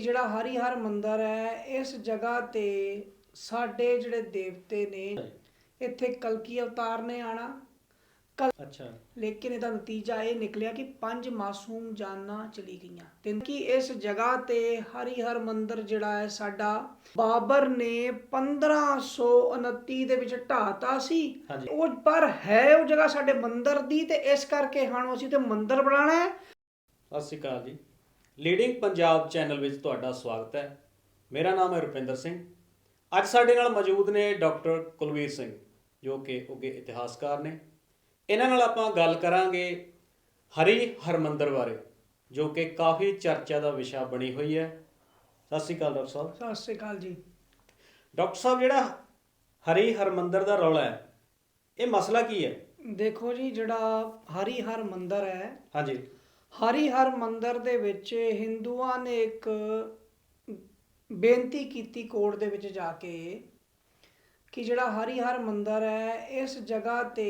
ਜਿਹੜਾ ਹਰੀਹਰ ਮੰਦਿਰ ਹੈ ਇਸ ਜਗ੍ਹਾ ਤੇ ਸਾਡੇ ਜਿਹੜੇ ਦੇਵਤੇ ਨੇ ਇੱਥੇ ਕਲਕੀ ਅਵਤਾਰ ਨੇ ਆਣਾ ਅੱਛਾ। ਲੇਕਿਨ ਇਹਦਾ ਨਤੀਜਾ ਇਹ ਨਿਕਲਿਆ ਕਿ ਪੰਜ ਮਾਸੂਮ ਜਾਨਾਂ ਚਲੀ ਗਈਆਂ। ਤੇ ਕਿ ਇਸ ਜਗ੍ਹਾ ਤੇ ਹਰੀਹਰ ਮੰਦਿਰ ਜਿਹੜਾ ਹੈ ਸਾਡਾ ਬਾਬਰ ਨੇ 1529 ਦੇ ਵਿੱਚ ਢਾਤਾ ਸੀ। ਹਾਂਜੀ। ਉਹ ਪਰ ਹੈ ਉਹ ਜਗ੍ਹਾ ਸਾਡੇ ਮੰਦਿਰ ਦੀ ਤੇ ਇਸ ਕਰਕੇ ਹੁਣ ਅਸੀਂ ਤੇ ਮੰਦਿਰ ਬਣਾਉਣਾ ਹੈ। ਸਤਿ ਸ਼੍ਰੀ ਅਕਾਲ ਜੀ। ਲੀਡਿੰਗ ਪੰਜਾਬ ਚੈਨਲ ਵਿੱਚ ਤੁਹਾਡਾ ਸਵਾਗਤ ਹੈ। ਮੇਰਾ ਨਾਮ ਹੈ ਰੁਪਿੰਦਰ ਸਿੰਘ। ਅੱਜ ਸਾਡੇ ਨਾਲ ਮੌਜੂਦ ਨੇ ਡਾਕਟਰ ਕੁਲਵੀਰ ਸਿੰਘ ਜੋ ਕਿ ਉੱਗੇ ਇਤਿਹਾਸਕਾਰ ਨੇ। ਇਹਨਾਂ ਨਾਲ ਆਪਾਂ ਗੱਲ ਕਰਾਂਗੇ ਹਰੀ ਹਰਮੰਦਰ ਬਾਰੇ ਜੋ ਕਿ ਕਾਫੀ ਚਰਚਾ ਦਾ ਵਿਸ਼ਾ ਬਣੀ ਹੋਈ ਹੈ। ਸਤਿ ਸ਼੍ਰੀ ਅਕਾਲ ਡਾਕਟਰ ਸਾਹਿਬ। ਸਤਿ ਸ੍ਰੀ ਅਕਾਲ ਜੀ। ਡਾਕਟਰ ਸਾਹਿਬ ਜਿਹੜਾ ਹਰੀ ਹਰਮੰਦਰ ਦਾ ਰੌਲਾ ਹੈ ਇਹ ਮਸਲਾ ਕੀ ਹੈ? ਦੇਖੋ ਜੀ ਜਿਹੜਾ ਹਰੀਹਰ ਮੰਦਿਰ ਹੈ ਹਾਂਜੀ। ਹਰੀਹਰ ਮੰਦਿਰ ਦੇ ਵਿੱਚ ਹਿੰਦੂਆਂ ਨੇ ਇੱਕ ਬੇਨਤੀ ਕੀਤੀ ਕੋਰਟ ਦੇ ਵਿੱਚ ਜਾ ਕੇ ਕਿ ਜਿਹੜਾ ਹਰੀਹਰ ਮੰਦਿਰ ਹੈ ਇਸ ਜਗ੍ਹਾ ਤੇ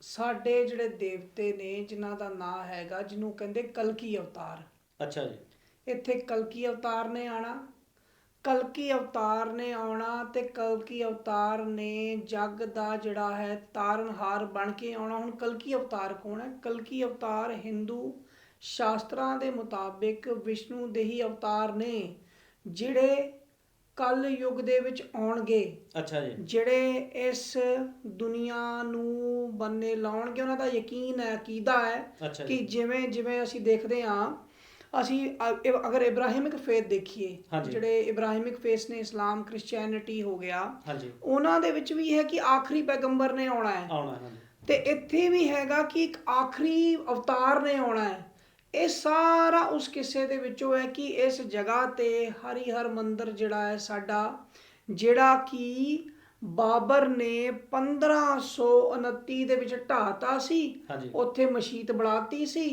ਸਾਡੇ ਜਿਹੜੇ ਦੇਵਤੇ ਨੇ ਜਿਨ੍ਹਾਂ ਦਾ ਨਾਮ ਹੈਗਾ ਜਿਹਨੂੰ ਕਹਿੰਦੇ ਕਲਕੀ ਅਵਤਾਰ। ਅੱਛਾ ਜੀ। ਇੱਥੇ ਕਲਕੀ ਅਵਤਾਰ ਨੇ ਆਣਾ ਕਲਕੀ ਅਵਤਾਰ ਨੇ ਆਉਣਾ ਤੇ ਕਲਕੀ ਅਵਤਾਰ ਨੇ ਜੱਗ ਦਾ ਜਿਹੜਾ ਹੈ ਤਾਰਨਹਾਰ ਬਣ ਕੇ ਆਉਣਾ। ਹੁਣ ਕਲਕੀ ਅਵਤਾਰ ਕੌਣ ਹੈ? ਕਲਕੀ ਅਵਤਾਰ ਹਿੰਦੂ ਸ਼ਾਸਤਰਾਂ ਦੇ ਮੁਤਾਬਿਕ ਵਿਸ਼ਨੂੰ ਦੇ ਹੀ ਅਵਤਾਰ ਨੇ ਜਿਹੜੇ ਕਲ ਯੁੱਗ ਦੇ ਵਿੱਚ ਆਉਣਗੇ ਅੱਛਾ ਜੀ। ਜਿਹੜੇ ਇਸ ਦੁਨੀਆ ਨੂੰ ਬੰਨੇ ਲਾਉਣਗੇ ਉਹਨਾਂ ਦਾ ਯਕੀਨ ਹੈ ਅਕੀਦਾ ਹੈ ਕਿ ਜਿਵੇਂ ਜਿਵੇਂ ਅਸੀਂ ਦੇਖਦੇ ਹਾਂ ਅਸੀਂ ਅਗਰ ਇਬਰਾਹਿਮਿਕ ਫੇਥ ਦੇਖੀਏ। ਜਿਹੜੇ ਇਬਰਾਹਿਮਿਕ ਫੇਥ ਨੇ ਇਸਲਾਮ ਕ੍ਰਿਸਚੀਅਨਿਟੀ ਹੋ ਗਿਆ ਹਾਂਜੀ। ਉਹਨਾਂ ਦੇ ਵਿੱਚ ਵੀ ਹੈ ਕਿ ਆਖਰੀ ਪੈਗੰਬਰ ਨੇ ਆਉਣਾ ਹੈ। ਆਉਣਾ ਹੈ ਤੇ ਇੱਥੇ ਵੀ ਹੈਗਾ ਕਿ ਇੱਕ ਆਖਰੀ ਅਵਤਾਰ ਨੇ ਆਉਣਾ ਹੈ। ਇਹ ਸਾਰਾ ਉਸ ਕਿੱਸੇ ਦੇ ਵਿੱਚੋਂ ਹੈ ਕਿ ਇਸ ਜਗ੍ਹਾ ਤੇ ਹਰੀਹਰ ਮੰਦਿਰ ਜਿਹੜਾ ਹੈ ਸਾਡਾ ਜਿਹੜਾ ਕਿ ਬਾਬਰ ਨੇ 1529 ਦੇ ਵਿੱਚ ਢਾਤਾ ਸੀ ਉੱਥੇ ਮਸਜਿਦ ਬਣਾਤੀ ਸੀ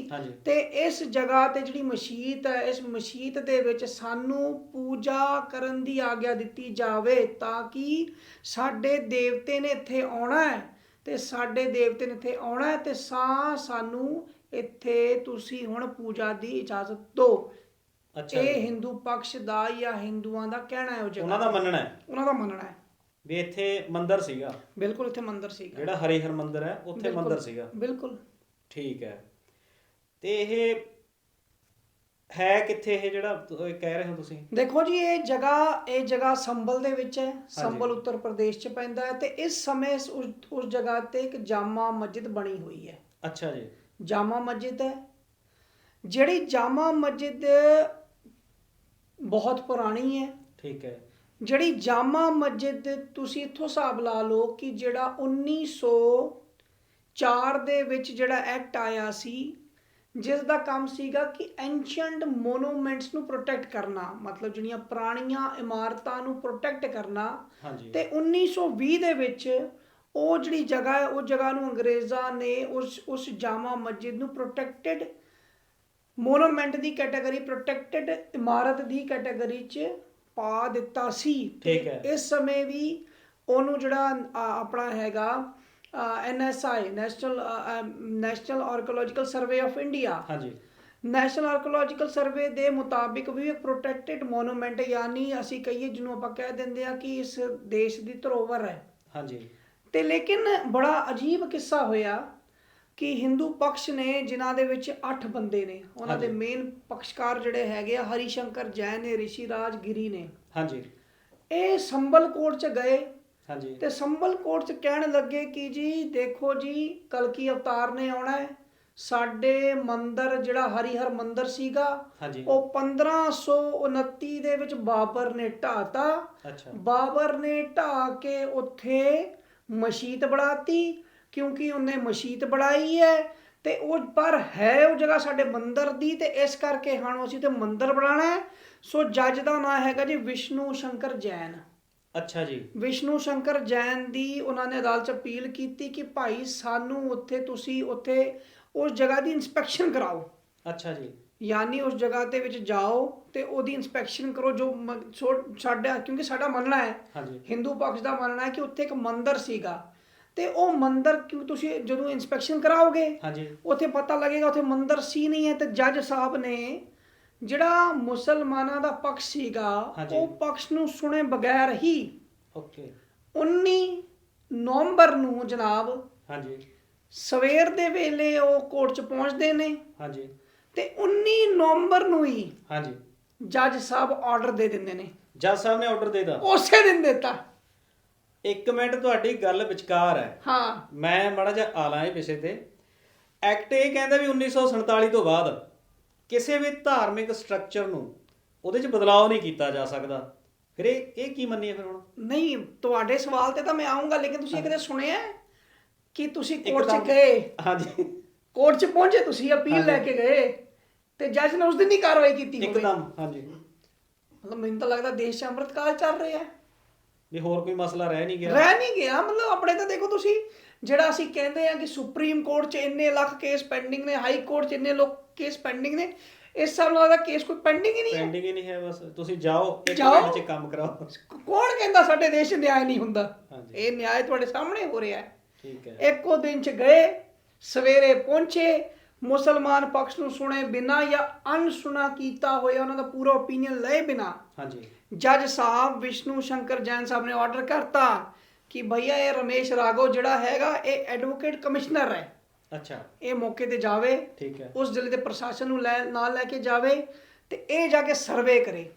ਤੇ ਇਸ ਜਗ੍ਹਾ ਤੇ ਜਿਹੜੀ ਮਸਜਿਦ ਹੈ ਇਸ ਮਸਜਿਦ ਦੇ ਵਿੱਚ ਸਾਨੂੰ ਪੂਜਾ ਕਰਨ ਦੀ ਆਗਿਆ ਦਿੱਤੀ ਜਾਵੇ ਤਾਂ ਕਿ ਸਾਡੇ ਦੇਵਤੇ ਨੇ ਇੱਥੇ ਆਉਣਾ ਹੈ ਤੇ ਸਾਡੇ ਦੇਵਤੇ ਨੇ ਇੱਥੇ ਆਉਣਾ ਹੈ ਤੇ ਸਾ ਸਾਨੂੰ ਇੱਥੇ ਤੁਸੀਂ ਹੁਣ ਪੂਜਾ ਦੀ ਇਜਾਜ਼ਤ ਦਿਓ ਅੱਛਾ ਇਹ। ਹਿੰਦੂ ਪਕਸ਼ ਦਾ ਜਾਂ ਹਿੰਦੂਆਂ ਦਾ ਕਹਿਣਾ ਹੈ ਉਹ ਜਗ੍ਹਾ। ਉਹਨਾਂ ਦਾ ਮੰਨਣਾ ਹੈ? ਉਹਨਾਂ ਦਾ ਮੰਨਣਾ ਹੈ। ਵੀ ਇੱਥੇ ਮੰਦਿਰ ਸੀਗਾ। ਬਿਲਕੁਲ ਇੱਥੇ ਮੰਦਿਰ ਸੀਗਾ। ਜਿਹੜਾ ਹਰੀਹਰ ਮੰਦਿਰ ਹੈ ਉੱਥੇ ਬਿਲਕੁਲ। ਮੰਦਿਰ ਸੀਗਾ। ਬਿਲਕੁਲ। ਠੀਕ ਹੈ। ਤੇ ਇਹ ਹੈ ਕਿੱਥੇ ਇਹ ਜਿਹੜਾ ਤੁ- ਇਹ ਕਹਿ ਰਹੇ ਹੋ ਤੁਸੀਂ? ਦੇਖੋ ਜੀ ਇਹ ਜਗ੍ਹਾ ਇਹ ਜਗ੍ਹਾ ਸੰਬਲ ਦੇ ਵਿੱਚ ਹੈ। ਸੰਬਲ ਉੱਤਰ ਪ੍ਰਦੇਸ਼ ਚ ਪੈਂਦਾ ਹੈ ਤੇ ਇਸ ਸਮੇਂ ਇਸ- ਉਸ ਉਸ ਜਗ੍ਹਾ ਤੇ ਇੱਕ ਜਾਮਾ ਮਸਜਿਦ ਬਣੀ ਹੋਈ ਹੈ। ਅੱਛਾ ਜੀ। ਜਾਮਾ ਮਸਜਿਦ ਹੈ। ਜਿਹੜੀ ਜਾਮਾ ਮਸਜਿਦ ਬਹੁਤ ਪੁਰਾਣੀ ਹੈ। ਠੀਕ ਹੈ। ਜਿਹੜੀ ਜਾਮਾ ਮਸਜਿਦ ਤੁਸੀਂ ਇੱਥੋਂ ਹਿਸਾਬ ਲਾ ਲਓ ਕਿ ਜਿਹੜਾ 1904 ਦੇ ਵਿੱਚ ਜਿਹੜਾ ਐਕਟ ਆਇਆ ਸੀ ਜਿਸ ਦਾ ਕੰਮ ਸੀਗਾ ਕਿ ਐਂਸ਼ੀਅੰਟ ਮੋਨੂਮੈਂਟਸ ਨੂੰ ਪ੍ਰੋਟੈਕਟ ਕਰਨਾ ਮਤਲਬ ਜਿਹੜੀਆਂ ਪੁਰਾਣੀਆਂ ਇਮਾਰਤਾਂ ਨੂੰ ਪ੍ਰੋਟੈਕਟ ਕਰਨਾ ਤੇ 1920 ਦੇ ਵਿੱਚ ਉਹ ਜਿਹੜੀ ਜਗ੍ਹਾ ਹੈ ਉਹ ਜਗ੍ਹਾ ਨੂੰ ਅੰਗਰੇਜ਼ਾਂ ਨੇ ਉਸ ਉਸ ਜਾਮਾ ਮਸਜਿਦ ਨੂੰ ਪ੍ਰੋਟੈਕਟਡ ਮੋਨੂਮੈਂਟ ਦੀ ਕੈਟਾਗਰੀ ਪ੍ਰੋਟੈਕਟਡ ਇਮਾਰਤ ਦੀ ਕੈਟਾਗਰੀ 'ਚ ਪਾ ਦਿੱਤਾ ਸੀ। ਤੇ ਠੀਕ ਹੈ। ਇਸ ਸਮੇਂ ਵੀ ਉਹਨੂੰ ਜਿਹੜਾ ਆਪਣਾ ਹੈਗਾ NSI national national archaeological survey of India ਹਾਂਜੀ। ਨੈਸ਼ਨਲ ਆਰਕੀਓਲੋਜੀਕਲ ਸਰਵੇ ਦੇ ਮੁਤਾਬਿਕ ਵੀ ਇੱਕ ਪ੍ਰੋਟੈਕਟਡ ਮੋਨੂਮੈਂਟ ਯਾਨੀ ਅਸੀਂ ਕਹੀਏ ਜਿਹਨੂੰ ਆਪਾਂ ਕਹਿ ਦਿੰਦੇ ਆ ਕਿ ਇਸ ਦੇਸ਼ ਦੀ ਧਰੋਵਰ ਹੈ। ਹਾਂਜੀ। ਤੇ ਲੇਕਿਨ ਬੜਾ ਅਜੀਬ ਕਿੱਸਾ ਹੋਇਆ ਕਿ ਹਿੰਦੂ ਪਕਸ਼ ਨੇ ਜਿਨ੍ਹਾਂ ਦੇ ਵਿੱਚ 8 ਬੰਦੇ ਨੇ ਉਹਨਾਂ ਦੇ। ਮੇਨ ਪਕਸ਼ਕਾਰ ਜਿਹੜੇ ਹੈਗੇ ਆ ਹਰੀ ਸ਼ੰਕਰ ਜੈਨ ਨੇ ਰਿਸ਼ੀਰਾਜ ਗਿਰੀ ਨੇ। ਹਾਂਜੀ। ਇਹ ਸੰਬਲ ਕੋਟ ਚ ਗਏ। ਹਾਂਜੀ। ਤੇ ਸੰਬਲ ਕੋਟ ਚ ਕਹਿਣ ਲੱਗੇ ਕਿ ਜੀ ਦੇਖੋ ਜੀ ਕਲਕੀ ਅਵਤਾਰ ਨੇ ਆਉਣਾ ਹੈ? ਸਾਡੇ ਮੰਦਿਰ ਜਿਹੜਾ ਹਰੀਹਰ ਮੰਦਿਰ ਸੀਗਾ ਉਹ 1529 ਦੇ ਵਿੱਚ ਬਾਬਰ ਨੇ ਢਾਤਾ ਬਾਬਰ ਨੇ ਢਾ ਕੇ ਉੱਥੇ ਮਸਜਿਦ ਬਣਾਤੀ ਕਿਉਂਕਿ ਉਹਨੇ ਮਸਜਿਦ ਬਣਾਈ ਹੈ ਤੇ ਉਹ ਪਰ ਹੈ ਉਹ ਜਗ੍ਹਾ ਸਾਡੇ ਮੰਦਿਰ ਦੀ ਤੇ ਇਸ ਕਰਕੇ ਹੁਣ ਅਸੀਂ ਤੇ ਮੰਦਿਰ ਬਣਾਉਣਾ ਹੈ। ਸੋ ਜੱਜ ਦਾ ਨਾਮ ਹੈਗਾ ਜੀ ਵਿਸ਼ਨੂੰ ਸ਼ੰਕਰ ਜੈਨ। ਅੱਛਾ ਜੀ। ਵਿਸ਼ਨੂੰ ਸ਼ੰਕਰ ਜੈਨ ਦੀ ਉਹਨਾਂ ਨੇ ਅਦਾਲਤ 'ਚ ਅਪੀਲ ਕੀਤੀ ਕਿ ਭਾਈ ਸਾਨੂੰ ਉੱਥੇ ਤੁਸੀਂ ਉੱਥੇ ਉਸ ਜਗ੍ਹਾ ਦੀ ਇਨਸਪੈਕਸ਼ਨ ਕਰਾਓ। ਅੱਛਾ ਜੀ। ਯਾਨੀ ਉਸ ਜਗ੍ਹਾ ਤੇ ਵਿੱਚ ਜਾਓ ਤੇ ਉਹਦੀ ਇਨਸਪੈਕਸ਼ਨ ਕਰੋ ਜੋ ਸਾਡਾ ਕਿਉਂਕਿ ਸਾਡਾ ਮੰਨਣਾ ਹੈ ਹਿੰਦੂ ਪਕਸ਼ ਦਾ ਮੰਨਣਾ ਹੈ ਕਿ ਉੱਥੇ ਇੱਕ ਮੰਦਿਰ ਸੀਗਾ। ਤੇ ਉਹ ਮੰਦਿਰ ਕਿਉਂ ਤੁਸੀਂ ਜਦੋਂ ਇਨਸਪੈਕਸ਼ਨ ਕਰਾਓਗੇ ਹਾਂਜੀ। ਉੱਥੇ ਪਤਾ ਲੱਗੇਗਾ ਉੱਥੇ ਮੰਦਿਰ ਸੀ ਨਹੀਂ ਹੈ ਤੇ ਜੱਜ ਸਾਹਿਬ ਨੇ ਜਿਹੜਾ ਮੁਸਲਮਾਨਾਂ ਦਾ ਪੱਖ ਸੀਗਾ। ਉਹ ਪੱਖ ਨੂੰ ਸੁਣੇ ਬਗੈਰ ਹੀ ਓਕੇ। 19 ਨਵੰਬਰ ਨੂੰ ਜਨਾਬ ਹਾਂਜੀ। ਸਵੇਰ ਦੇ ਵੇਲੇ ਉਹ ਕੋਰਟ 'ਚ ਪਹੁੰਚਦੇ ਨੇ। ਹਾਂਜੀ। ਤੇ 19 ਨਵੰਬਰ ਨੂੰ ਹੀ ਹਾਂਜੀ। ਜੱਜ ਸਾਹਿਬ ਆਰਡਰ ਦੇ ਦਿੰਦੇ ਨੇ। ਜੱਜ ਸਾਹਿਬ ਨੇ ਆਰਡਰ ਦੇਦਾ ਉਸੇ ਦਿਨ ਦਿੱਤਾ। ਇੱਕ ਮਿੰਟ ਤੁਹਾਡੀ ਗੱਲ ਵਿਚਕਾਰ ਹੈ। ਹਾਂ। ਮੈਂ ਮਾੜਾ ਜਿਹਾ ਆਲਾਂ ਇਹ ਵਿਸ਼ੇ ਤੇ। ਐਕਟ ਇਹ ਕਹਿੰਦਾ ਵੀ 1947 ਤੋਂ ਬਾਅਦ ਕਿਸੇ ਵੀ ਧਾਰਮਿਕ ਸਟਰਕਚਰ ਨੂੰ ਉਹਦੇ 'ਚ ਬਦਲਾਅ ਨਹੀਂ ਕੀਤਾ ਜਾ ਸਕਦਾ। ਫਿਰ ਇਹ ਇਹ ਕੀ ਮੰਨੀਏ ਫਿਰ ਹੁਣ? ਨਹੀਂ ਤੁਹਾਡੇ ਸਵਾਲ ਤੇ ਤਾਂ ਮੈਂ ਆਉਂਗਾ ਲੇਕਿਨ ਤੁਸੀਂ ਕਦੇ ਸੁਣਿਆ ਕਿ ਤੁਸੀਂ ਕੋਰਟ 'ਚ ਗਏ। ਹਾਂਜੀ। ਕੋਰਟ 'ਚ ਪਹੁੰਚੇ ਤੁਸੀਂ ਅਪੀਲ। ਲੈ ਕੇ ਗਏ ਤੇ ਜੱਜ ਨੇ ਉਸ ਦਿਨ ਹੀ ਕਾਰਵਾਈ ਕੀਤੀ ਹੋਵੇ। ਇੱਕਦਮ ਹਾਂਜੀ। ਮਤਲਬ ਮੈਨੂੰ ਤਾਂ ਲੱਗਦਾ ਦੇਸ਼ 'ਚ ਅੰਮ੍ਰਿਤਕਾਲ ਚੱਲ ਰਿਹਾ। ਵੀ ਹੋਰ ਕੋਈ ਮਸਲਾ ਰਹਿ ਨਹੀਂ ਗਿਆ। ਰਹਿ ਨਹੀਂ ਗਿਆ ਮਤਲਬ ਆਪਣੇ ਤਾਂ ਦੇਖੋ ਤੁਸੀਂ ਜਿਹੜਾ ਅਸੀਂ ਕਹਿੰਦੇ ਆ ਕਿ ਸੁਪਰੀਮ ਕੋਰਟ 'ਚ ਇੰਨੇ ਲੱਖ ਕੇਸ ਪੈਂਡਿੰਗ ਨੇ ਹਾਈ ਕੋਰਟ 'ਚ ਇੰਨੇ ਲੋਕ ਕੇਸ ਪੈਂਡਿੰਗ ਨੇ ਇਸ ਸਾਲ ਦਾ ਕੇਸ ਕੋਈ ਪੈਂਡਿੰਗ ਹੀ ਨਹੀਂ ਹੈ। ਪੈਂਡਿੰਗ ਹੀ ਨਹੀਂ ਹੈ ਬਸ ਤੁਸੀਂ ਜਾਓ ਇੱਕ। ਮਿੰਟ 'ਚ ਕੰਮ ਕਰਾਓ। ਕੌਣ ਕਹਿੰਦਾ ਸਾਡੇ ਦੇਸ਼ 'ਚ ਨਿਆਂ ਨਹੀਂ ਹੁੰਦਾ। ਇਹ ਨਿਆਂ ਤੁਹਾਡੇ ਸਾਹਮਣੇ ਹੋ ਰਿਹਾ ਹੈ। ਠੀਕ ਹੈ। ਇੱਕੋ ਦਿਨ 'ਚ ਗਏ ਸਵੇਰੇ ਪਹੁੰਚੇ ਮੁਸਲਮਾਨ ਪਕਸ਼ ਨੂੰ ਸੁਣੇ ਬਿਨਾ ਜਾਂ ਅਣਸੁਣਾ ਕੀਤਾ ਹੋਇਆ ਉਹਨਾਂ ਦਾ ਪੂਰਾ ਓਪੀਨੀਅਨ ਲਏ ਬਿਨਾ ਹਾਂਜੀ। ਜੱਜ ਸਾਹਿਬ ਵਿਸ਼ਨੂੰ ਸ਼ੰਕਰ ਜੈਨ ਸਾਹਿਬ ਨੇ ਆਰਡਰ ਕਰਤਾ ਕਿ ਭਈਆ ਇਹ ਰਮੇਸ਼ ਰਾਘਵ ਜਿਹੜਾ ਹੈਗਾ ਇਹ ਐਡਵੋਕੇਟ ਕਮਿਸ਼ਨਰ ਹੈ। ਅੱਛਾ। ਇਹ ਮੌਕੇ ਤੇ ਜਾਵੇ ਠੀਕ ਹੈ। ਉਸ ਜ਼ਿਲ੍ਹੇ ਦੇ ਪ੍ਰਸ਼ਾਸਨ ਨੂੰ ਲੈ ਨਾਲ ਲੈ ਕੇ ਜਾਵੇ ਤੇ ਇਹ ਜਾ ਕੇ ਸਰਵੇ ਕਰੇ।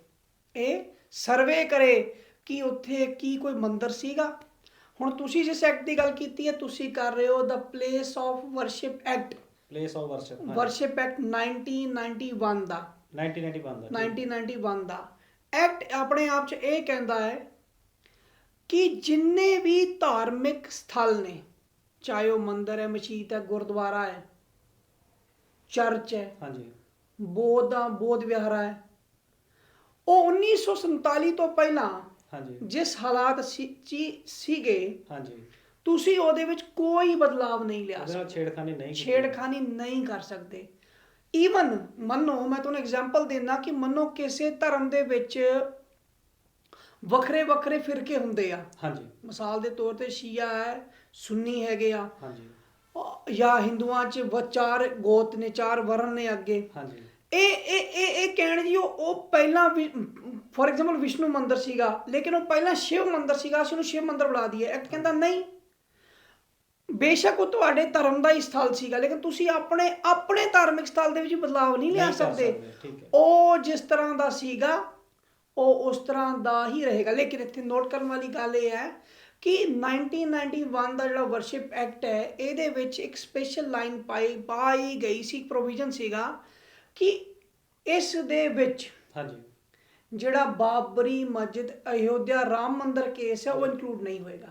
ਇਹ ਸਰਵੇ ਕਰੇ ਕਿ ਉੱਥੇ ਕੀ ਕੋਈ ਮੰਦਿਰ ਸੀਗਾ ਹੁਣ ਤੁਸੀਂ ਜਿਸ ਐਕਟ ਦੀ ਗੱਲ ਕੀਤੀ ਹੈ ਤੁਸੀਂ ਕਰ ਰਹੇ ਹੋ the place of worship act place of worship worship act 1991 ਦਾ। 1991 ਦਾ 1991 ਦਾ। ਐਕਟ ਆਪਣੇ ਆਪ 'ਚ ਇਹ ਕਹਿੰਦਾ ਹੈ ਕਿ ਜਿੰਨੇ ਵੀ ਧਾਰਮਿਕ ਸਥਲ ਨੇ ਚਾਹੇ ਉਹ ਮੰਦਿਰ ਹੈ ਮਸਜਿਦ ਹੈ ਗੁਰਦੁਆਰਾ ਹੈ ਚਰਚ ਹੈ ਹਾਂਜੀ। ਬੋਧ ਦਾ ਬੋਧ ਵਿਹਾਰਾ ਹੈ ਉਹ 1947 ਤੋਂ ਪਹਿਲਾਂ ਹਾਂਜੀ। ਜਿਸ ਹਾਲਾਤ ਸੀਗੇ ਹਾਂਜੀ। ਤੁਸੀਂ ਉਹਦੇ ਵਿੱਚ ਕੋਈ ਬਦਲਾਵ ਨਹੀਂ ਲਿਆ ਸਕਦੇ। ਛੇੜਖਾਨੀ ਨਹੀਂ। ਛੇੜਖਾਨੀ ਨਹੀਂ ਕਰ ਸਕਦੇ। ਈਵਨ ਮੰਨੋ ਮੈਂ ਤੁਹਾਨੂੰ ਐਗਜ਼ਾਮਪਲ ਦੇਣਾ ਕਿ ਮੰਨੋ ਕਿਸੇ ਧਰਮ ਦੇ ਵਿੱਚ ਵੱਖਰੇ ਵੱਖਰੇ ਫਿਰਕੇ ਹੁੰਦੇ ਆ। ਹਾਂਜੀ। ਮਿਸਾਲ ਦੇ ਤੌਰ ਤੇ ਸ਼ੀਆ ਹੈ ਸੁੰਨੀ ਹੈਗੇ ਆ। ਹਾਂਜੀ। ਜਾਂ ਹਿੰਦੂਆਂ 'ਚ ਚਾਰ ਗੋਤ ਨੇ ਚਾਰ ਵਰਨ ਨੇ ਅੱਗੇ। ਹਾਂਜੀ। ਇਹ ਇਹ ਇਹ ਇਹ ਕਹਿਣ ਜੀ ਉਹ ਉਹ ਪਹਿਲਾਂ ਫੋਰ ਐਗਜ਼ਾਮਪਲ ਵਿਸ਼ਨੂੰ ਮੰਦਿਰ ਸੀਗਾ ਲੇਕਿਨ ਉਹ ਪਹਿਲਾਂ ਸ਼ਿਵ ਮੰਦਿਰ ਸੀਗਾ ਅਸੀਂ ਉਹਨੂੰ ਸ਼ਿਵ ਮੰਦਿਰ ਬੁਲਾ ਦਈਏ। ਐਕਟ ਕਹਿੰਦਾ ਨਹੀਂ ਬੇਸ਼ੱਕ ਉਹ ਤੁਹਾਡੇ ਧਰਮ ਦਾ ਹੀ ਸਥਲ ਸੀਗਾ ਲੇਕਿਨ ਤੁਸੀਂ ਆਪਣੇ ਆਪਣੇ ਧਾਰਮਿਕ ਸਥਲ ਦੇ ਵਿੱਚ ਬਦਲਾਵ ਨਹੀਂ ਲਿਆ ਸਕਦੇ। ਉਹ ਜਿਸ ਤਰ੍ਹਾਂ ਦਾ ਸੀਗਾ ਉਹ ਉਸ ਤਰ੍ਹਾਂ ਦਾ ਹੀ ਰਹੇਗਾ। ਲੇਕਿਨ ਇੱਥੇ ਨੋਟ ਕਰਨ ਵਾਲੀ ਗੱਲ ਇਹ ਹੈ ਕਿ 1991 ਦਾ ਜਿਹੜਾ ਵਰਸ਼ਿਪ ਐਕਟ ਹੈ ਇਹਦੇ ਵਿੱਚ ਇੱਕ ਸਪੈਸ਼ਲ ਲਾਈਨ ਪਾਈ ਪਾਈ ਗਈ ਸੀ ਪ੍ਰੋਵੀਜ਼ਨ ਸੀਗਾ ਕਿ ਇਸ ਦੇ ਵਿੱਚ ਹਾਂਜੀ। ਜਿਹੜਾ ਬਾਬਰੀ ਮਸਜਿਦ ਅਯੋਧਿਆ ਰਾਮ ਮੰਦਿਰ ਕੇਸ ਹੈ ਉਹ ਇਨਕਲੂਡ ਨਹੀਂ ਹੋਏਗਾ।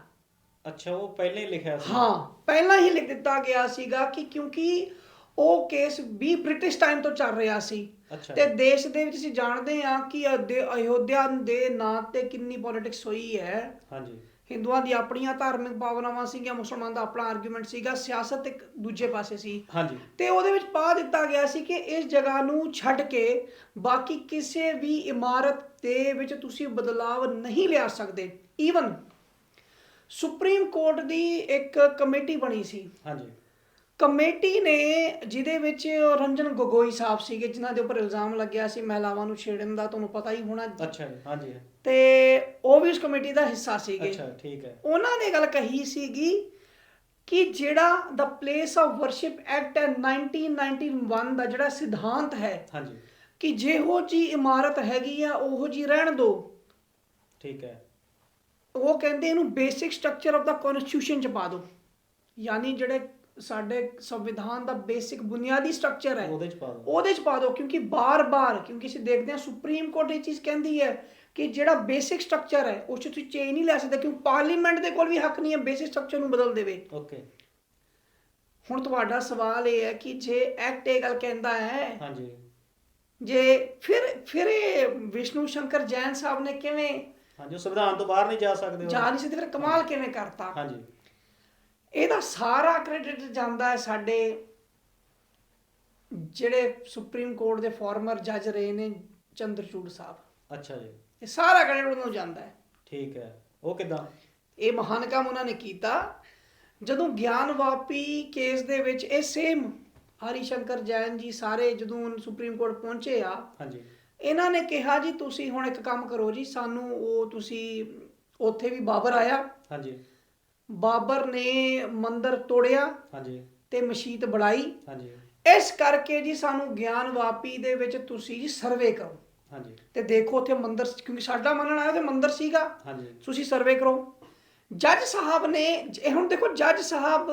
ਅੱਛਾ ਉਹ ਪਹਿਲਾਂ ਲਿਖਿਆ ਸੀ। ਹਾਂ ਪਹਿਲਾਂ ਹੀ ਲਿਖ ਦਿੱਤਾ ਗਿਆ ਸੀਗਾ ਕਿ ਕਿਉਂਕਿ ਉਹ ਕੇਸ ਵੀ ਬ੍ਰਿਟਿਸ਼ ਟਾਈਮ ਤੋਂ ਚੱਲ ਰਿਹਾ ਸੀ। ਅੱਛਾ। ਤੇ ਦੇਸ਼ ਦੇ ਵਿੱਚ ਅਸੀਂ ਜਾਣਦੇ ਹਾਂ ਕਿ ਅਯੋਧਿਆ ਦੇ ਨਾਂ ਤੇ ਕਿੰਨੀ ਪੋਲਿਟਿਕਸ ਹੋਈ ਹੈ। ਹਾਂਜੀ। ਹਿੰਦੂਆਂ ਦੀ ਆਪਣੀਆਂ ਧਾਰਮਿਕ ਭਾਵਨਾਵਾਂ ਸੀਗੀਆਂ ਮੁਸਲਮਾਨ ਦਾ ਆਪਣਾ ਆਰਗੂਮੈਂਟ ਸੀਗਾ ਸਿਆਸਤ ਇੱਕ ਦੂਜੇ ਪਾਸੇ ਸੀ। ਹਾਂਜੀ। ਤੇ ਉਹਦੇ ਵਿੱਚ ਪਾ ਦਿੱਤਾ ਗਿਆ ਸੀ ਕਿ ਇਸ ਜਗ੍ਹਾ ਨੂੰ ਛੱਡ ਕੇ ਬਾਕੀ ਕਿਸੇ ਵੀ ਇਮਾਰਤ ਦੇ ਵਿੱਚ ਤੁਸੀਂ ਬਦਲਾਵ ਨਹੀਂ ਲਿਆ ਸਕਦੇ। ਈਵਨ ਸੁਪਰੀਮ ਕੋਰਟ ਦੀ ਇੱਕ ਕਮੇਟੀ ਬਣੀ ਸੀ। ਹਾਂਜੀ। ਕਮੇਟੀ ਨੇ ਜਿਹਦੇ ਵਿੱਚ ਰੰਜਨ ਗੋਗੋਈ ਸਾਹਿਬ ਸੀਗੇ ਜਿਨ੍ਹਾਂ ਦੇ ਉੱਪਰ ਇਲਜ਼ਾਮ ਲੱਗਿਆ ਸੀ ਮਹਿਲਾਵਾਂ ਨੂੰ ਛੇੜਨ ਦਾ ਤੁਹਾਨੂੰ ਪਤਾ ਹੀ ਹੋਣਾ। ਅੱਛਾ ਜੀ ਹਾਂਜੀ ਤੇ ਉਹ ਵੀ ਉਸ ਕਮੇਟੀ ਦਾ ਹਿੱਸਾ ਸੀਗੇ। ਅੱਛਾ ਠੀਕ ਹੈ। ਉਹਨਾਂ ਨੇ ਗੱਲ ਕਹੀ ਸੀਗੀ ਕਿ ਜਿਹੜਾ the place of worship act ਹੈ 1991 ਦਾ ਜਿਹੜਾ ਸਿਧਾਂਤ ਹੈ ਹਾਂਜੀ। ਕਿ ਜਿਹੋ ਜੀ ਇਮਾਰਤ ਹੈਗੀ ਆ ਉਹੋ ਜੀ ਰਹਿਣ ਦਿਓ ਠੀਕ ਹੈ। ਉਹ ਕਹਿੰਦੇ ਇਹਨੂੰ basic structure of the constitution ਚ ਪਾ ਦਿਓ ਯਾਨੀ ਜਿਹੜੇ ਸਾਡੇ ਸੰਵਿਧਾਨ ਦਾ ਬੇਸਿਕ ਬੁਨਿਆਦੀ ਸਟਰਕਚਰ ਹੈ। ਉਹਦੇ ਚ ਪਾ ਦਿਓ। ਉਹਦੇ ਚ ਪਾ ਦਿਓ ਕਿਉਂਕਿ ਬਾਰ-ਬਾਰ ਕਿਉਂਕਿ ਅਸੀਂ ਦੇਖਦੇ ਹਾਂ ਸੁਪਰੀਮ ਕੋਰਟ ਇਹ ਚੀਜ਼ ਕਹਿੰਦੀ ਹੈ ਕਿ ਜਿਹੜਾ ਬੇਸਿਕ ਸਟਰਕਚਰ ਹੈ ਉਸ 'ਚ ਤੁਸੀਂ ਚੇਂਜ ਨਹੀਂ ਲੈ ਸਕਦੇ ਕਿਉਂਕਿ ਪਾਰਲੀਮੈਂਟ ਦੇ ਕੋਲ ਵੀ ਹੱਕ ਨਹੀਂ ਹੈ ਬੇਸਿਕ ਸਟਰਕਚਰ ਨੂੰ ਬਦਲ ਦੇਵੇ। ਓਕੇ। ਹੁਣ ਤੁਹਾਡਾ ਸਵਾਲ ਇਹ ਹੈ ਕਿ ਜੇ ਐਕਟ ਇਹ ਗੱਲ ਕਹਿੰਦਾ ਹੈ ਹਾਂਜੀ। ਜੇ ਫਿਰ ਫਿਰ ਇਹ ਵਿਸ਼ਨੂੰ ਸ਼ੰਕਰ ਜੈਨ ਸਾਹਿਬ ਨੇ ਕਿਵੇਂ ਹਾਂਜੀ ਸੰਵਿਧਾਨ ਤੋਂ ਬਾਹਰ ਨਹੀਂ ਜਾ ਸਕਦੇ। ਜਾ ਨਹੀਂ ਸਕਦੇ ਫਿਰ ਕਮਾਲ ਕਿਵੇਂ ਕਰਤਾ? ਹਾਂਜੀ। ਇਹਦਾ ਸਾਰਾ ਕ੍ਰੈਡਿਟ ਜਾਂਦਾ ਹੈ ਸਾਡੇ ਜਿਹੜੇ ਸੁਪਰੀਮ ਕੋਰਟ ਦੇ ਫਾਰਮਰ ਜੱਜ ਰਹੇ ਨੇ ਚੰਦਰਚੂੜ ਸਾਹਿਬ। ਅੱਛਾ ਜੀ। ਇਹ ਸਾਰਾ ਕ੍ਰੈਡਿਟ ਉਹਨਾਂ ਨੂੰ ਜਾਂਦਾ ਹੈ। ਠੀਕ ਹੈ। ਉਹ ਕਿਦਾਂ? ਇਹ ਮਹਾਨ ਕੰਮ ਉਹਨਾਂ ਨੇ ਕੀਤਾ। ਜਦੋਂ ਗਿਆਨ ਵਾਪੀ ਕੇਸ ਦੇ ਵਿੱਚ ਇਹ ਸੇਮ ਹਰੀ ਸ਼ੰਕਰ ਜੈਨ ਜੀ ਸਾਰੇ ਜਦੋਂ ਸੁਪਰੀਮ ਕੋਰਟ ਪਹੁੰਚੇ ਆ ਹਾਂਜੀ। ਇਹਨਾਂ ਨੇ ਕਿਹਾ ਜੀ ਤੁਸੀਂ ਹੁਣ ਇੱਕ ਕੰਮ ਕਰੋ ਜੀ ਸਾਨੂੰ ਉਹ ਤੁਸੀਂ ਉੱਥੇ ਵੀ ਬਾਬਰ ਆਇਆ। ਹਾਂਜੀ। ਬਾਬਰ ਨੇ ਮੰਦਰ ਤੋੜਿਆ ਹਾਂਜੀ। ਤੇ ਮਸਜਿਦ ਬਣਾਈ ਹਾਂਜੀ। ਇਸ ਕਰਕੇ ਜੀ ਸਾਨੂੰ ਗਿਆਨ ਵਾਪੀ ਦੇ ਵਿੱਚ ਤੁਸੀਂ ਜੀ ਸਰਵੇ ਕਰੋ। ਹਾਂਜੀ। ਤੇ ਦੇਖੋ ਉੱਥੇ ਮੰਦਰ ਕਿਉਂਕਿ ਸਾਡਾ ਮੰਨਣਾ ਹੈ ਤੇ ਮੰਦਰ ਸੀਗਾ। ਹਾਂਜੀ। ਤੁਸੀਂ ਸਰਵੇ ਕਰੋ। ਜੱਜ ਸਾਹਿਬ ਨੇ ਇਹ ਹੁਣ ਦੇਖੋ ਜੱਜ ਸਾਹਿਬ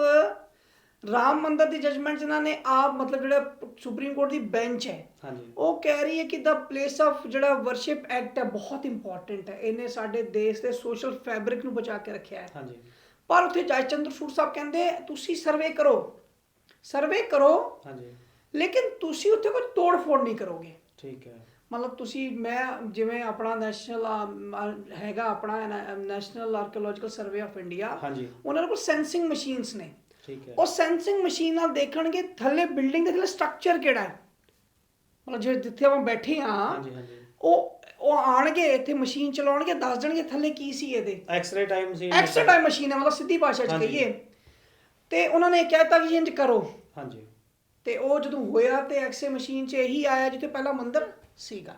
ਰਾਮ ਮੰਦਰ ਦੀ ਜਜਮੈਂਟ ਜਿਨ੍ਹਾਂ ਨੇ ਆਪ ਮਤਲਬ ਜਿਹੜਾ ਸੁਪਰੀਮ ਕੋਰਟ ਦੀ ਬੈਂਚ ਹੈ ਹਾਂਜੀ। ਉਹ ਕਹਿ ਰਹੀ ਹੈ ਕਿ ਦਾ ਪਲੇਸ ਆਫ ਜਿਹੜਾ ਵਰਸ਼ਿਪ ਐਕਟ ਹੈ ਬਹੁਤ ਇੰਪੋਰਟੈਂਟ ਹੈ। ਇਹਨੇ ਸਾਡੇ ਦੇਸ਼ ਦੇ ਸੋਸ਼ਲ ਫੈਬਰਿਕ ਨੂੰ ਬਚਾ ਕੇ ਰੱਖਿਆ ਹੈ। ਹਾਂਜੀ। ਪਰ ਉੱਥੇ ਜੱਜ ਚੰਦਰਚੂੜ ਸਾਹਿਬ ਕਹਿੰਦੇ ਤੁਸੀਂ ਸਰਵੇ ਕਰੋ। ਸਰਵੇ ਕਰੋ ਹਾਂਜੀ। ਲੇਕਿਨ ਤੁਸੀਂ ਉੱਥੇ ਕੋਈ ਤੋੜ-ਫੋੜ ਨਹੀਂ ਕਰੋਗੇ। ਠੀਕ ਹੈ। ਮਤਲਬ ਤੁਸੀਂ ਮੈਂ ਜਿਵੇਂ ਆਪਣਾ ਨੈਸ਼ਨਲ ਹੈਗਾ ਆਪਣਾ national archaeological survey of India ਹਾਂਜੀ। ਉਹਨਾਂ ਕੋਲ ਸੈਂਸਿੰਗ ਮਸ਼ੀਨਸ ਨੇ। ਠੀਕ ਹੈ। ਉਹ ਸੈਂਸਿੰਗ ਮਸ਼ੀਨ ਨਾਲ ਦੇਖਣਗੇ ਥੱਲੇ ਬਿਲਡਿੰਗ ਦੇ ਥੱਲੇ ਸਟਰਕਚਰ ਕਿਹੜਾ ਹੈ। ਮਤਲਬ ਜਿੱਥੇ ਆਪਾਂ ਬੈਠੇ ਹਾਂ ਹਾਂਜੀ ਹਾਂਜੀ। ਉਹ ਉਹ ਆਣਗੇ ਇੱਥੇ ਮਸ਼ੀਨ ਚਲਾਉਣਗੇ ਦੱਸ ਦੇਣਗੇ ਥੱਲੇ ਕੀ ਸੀ ਇਹਦੇ। ਐਕਸ-ਰੇ ਟਾਈਮ ਸੀ ਐਕਸਟਰਾ ਟਾਈਮ ਮਸ਼ੀਨ ਹੈ ਮਤਲਬ ਸਿੱਧੀ ਭਾਸ਼ਾ ਚ ਹਾਂਜੀ। ਕਹੀਏ। ਤੇ ਉਹਨਾਂ ਨੇ ਕਹਿਤਾ ਕਿ ਇੰਜ ਕਰੋ। ਹਾਂਜੀ। ਤੇ ਉਹ ਜਦੋਂ ਹੋਇਆ ਤੇ ਐਕਸਰੇ ਮਸ਼ੀਨ 'ਚ ਇਹੀ ਆਇਆ ਜਿੱਥੇ ਪਹਿਲਾ ਮੰਦਿਰ ਸੀਗਾ।